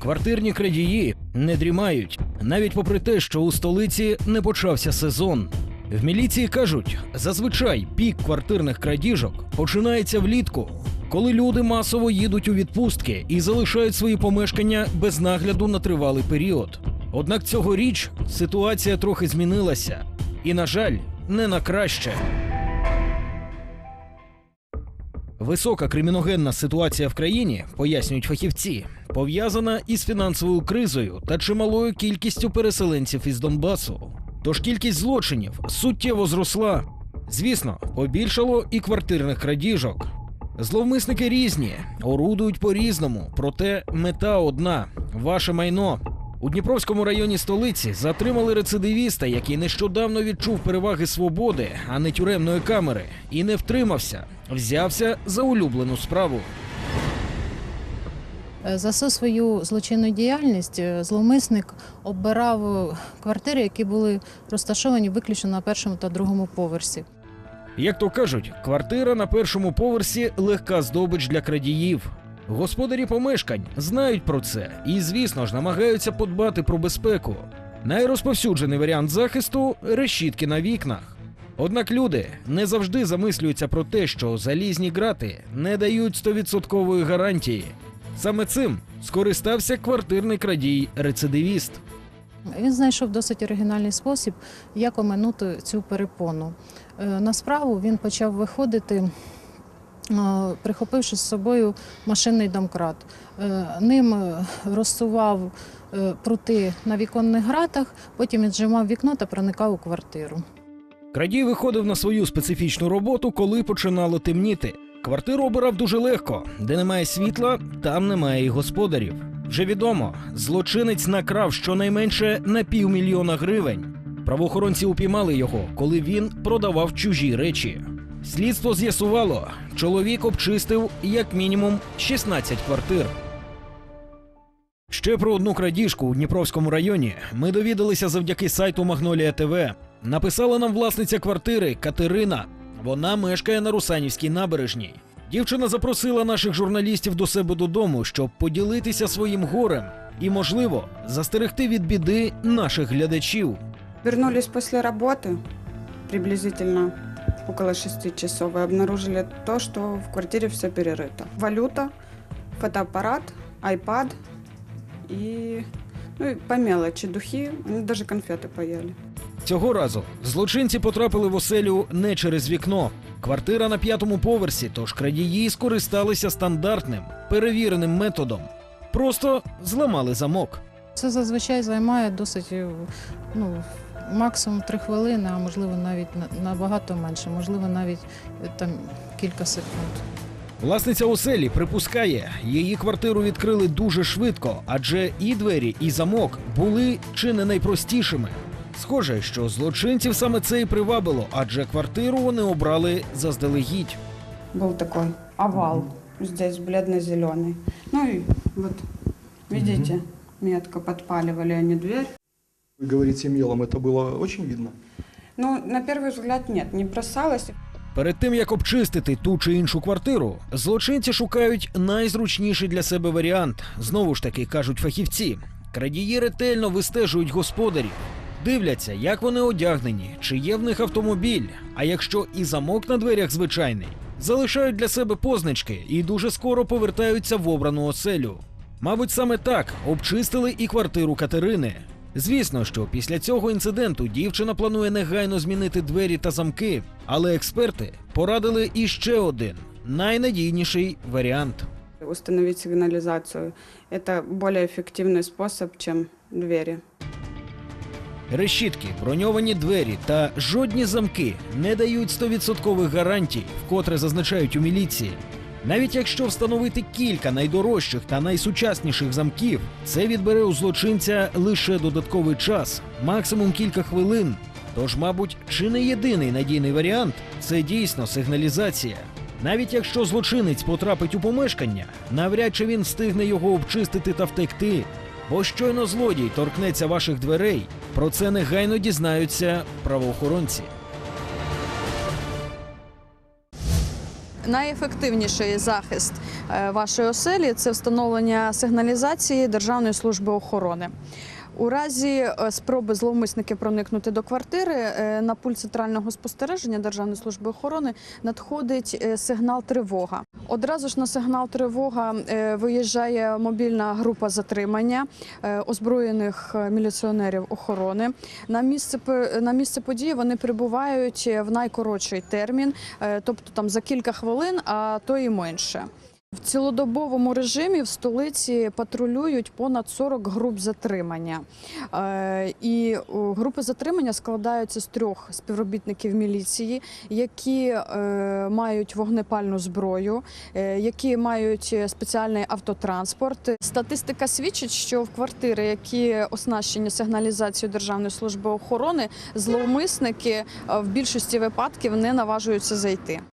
Квартирні крадії не дрімають, навіть попри те, що у столиці не почався сезон. В міліції кажуть, зазвичай пік квартирних крадіжок починається влітку, коли люди масово їдуть у відпустки і залишають свої помешкання без нагляду на тривалий період. Однак цьогоріч ситуація трохи змінилася, і, на жаль, не на краще. Висока криміногенна ситуація в країні, пояснюють фахівці, пов'язана із фінансовою кризою та чималою кількістю переселенців із Донбасу. Тож кількість злочинів суттєво зросла. Звісно, побільшало і квартирних крадіжок. Зловмисники різні, орудують по-різному, проте мета одна ваше майно. У Дніпровському районі столиці затримали рецидивіста, який нещодавно відчув переваги свободи, а не тюремної камери, і не втримався, взявся за улюблену справу. Е, За всю свою злочинну діяльність е, зловмисник обирав е, квартири, які були розташовані виключно на першому та другому поверсі. Як то кажуть, квартира на першому поверсі легка здобич для крадіїв. Господарі помешкань знають про це і, звісно ж, намагаються подбати про безпеку. Найрозповсюджений варіант захисту решітки на вікнах. Однак люди не завжди замислюються про те, що залізні грати не дають 100% гарантії. Саме цим скористався квартирний крадій-рецидивіст. Він знайшов досить оригінальний спосіб, як оминути цю перепону. Е, На справу він почав виходити, е, прихопивши з собою машинний домкрат. Е, Ним розсував прути на віконних гратах, потім віджимав вікно та проникав у квартиру. Крадій виходив на свою специфічну роботу, коли починало темніти. Квартиру обирав дуже легко. Де немає світла, там немає і господарів. Вже відомо, злочинець накрав щонайменше на півмільйона гривень. Правоохоронці упіймали його, коли він продавав чужі речі. Слідство з'ясувало, чоловік обчистив як мінімум 16 квартир. Ще про одну крадіжку у Дніпровському районі ми довідалися завдяки сайту Магнолія ТВ. Написала нам власниця квартири Катерина. Вона мешкає на Русанівській набережній. Дівчина запросила наших журналістів до себе додому, щоб поділитися своїм горем і, можливо, застерегти від біди наших глядачів. Вернулись после работы, приблизительно около 6 часов, и обнаружили то, что в квартире все перерыто. Валюта, фотоаппарат, айпад и, ну, и по мелочи духи, они даже конфеты поели. Цього разу злочинці потрапили в оселю не через вікно. Квартира на п'ятому поверсі, тож крадії скористалися стандартним перевіреним методом. Просто зламали замок. Це зазвичай займає досить е, ну, максимум три хвилини, а можливо навіть на- набагато менше, можливо, навіть е, там кілька секунд. Власниця оселі припускає, її квартиру відкрили дуже швидко, адже і двері, і замок були чи не найпростішими. Схоже, що злочинців саме це і привабило, адже квартиру вони обрали заздалегідь. Был такой овал, здесь бледно-зеленый. Ну и вот, видите, метко подпаливали они дверь. Вы говорите мелом, это было очень видно. Ну, на первый взгляд нет, не бросалось. Перед тим як обчистити ту чи іншу квартиру, злочинці шукають найзручніший для себе варіант. Знову ж таки кажуть фахівці. Крадії ретельно вистежують господарів, дивляться, як вони одягнені, чи є в них автомобіль. А якщо і замок на дверях звичайний, залишають для себе позначки і дуже скоро повертаються в обрану оселю. Мабуть, саме так обчистили і квартиру Катерини. Звісно, що після цього інциденту дівчина планує негайно змінити двері та замки, але експерти порадили іще один найнадійніший варіант. Установить сигнализацию – это более эффективный способ, чем двери. Решітки, броньовані двері та жодні замки не дають 100% гарантій, вкотре зазначають у міліції. Навіть якщо встановити кілька найдорожчих та найсучасніших замків, це відбере у злочинця лише додатковий час, максимум кілька хвилин. Тож, мабуть, чи не єдиний надійний варіант це дійсно сигналізація. Навіть якщо злочинець потрапить у помешкання, навряд чи він встигне його обчистити та втекти. Бо щойно злодій торкнеться ваших дверей, про це негайно дізнаються правоохоронці. Найефективніший захист е, вашої оселі це встановлення сигналізації Державної служби охорони. У разі е, спроби зловмисників проникнути до квартири е, на пульт центрального спостереження Державної служби охорони надходить сигнал тривога. Одразу ж на сигнал тривога е, виїжджає мобільна група затримання е, озброєних е, міліціонерів охорони. На місце на місце події вони прибувають в найкоротший термін, тобто там за кілька хвилин, а то і менше. В цілодобовому режимі в столиці патрулюють понад 40 груп затримання. Е, І групи затримання складаються з трьох співробітників міліції, які е, мають вогнепальну зброю, е, які мають спеціальний автотранспорт. Статистика свідчить, що в квартири, які оснащені сигналізацією Державної служби охорони, зловмисники в більшості випадків не наважуються зайти.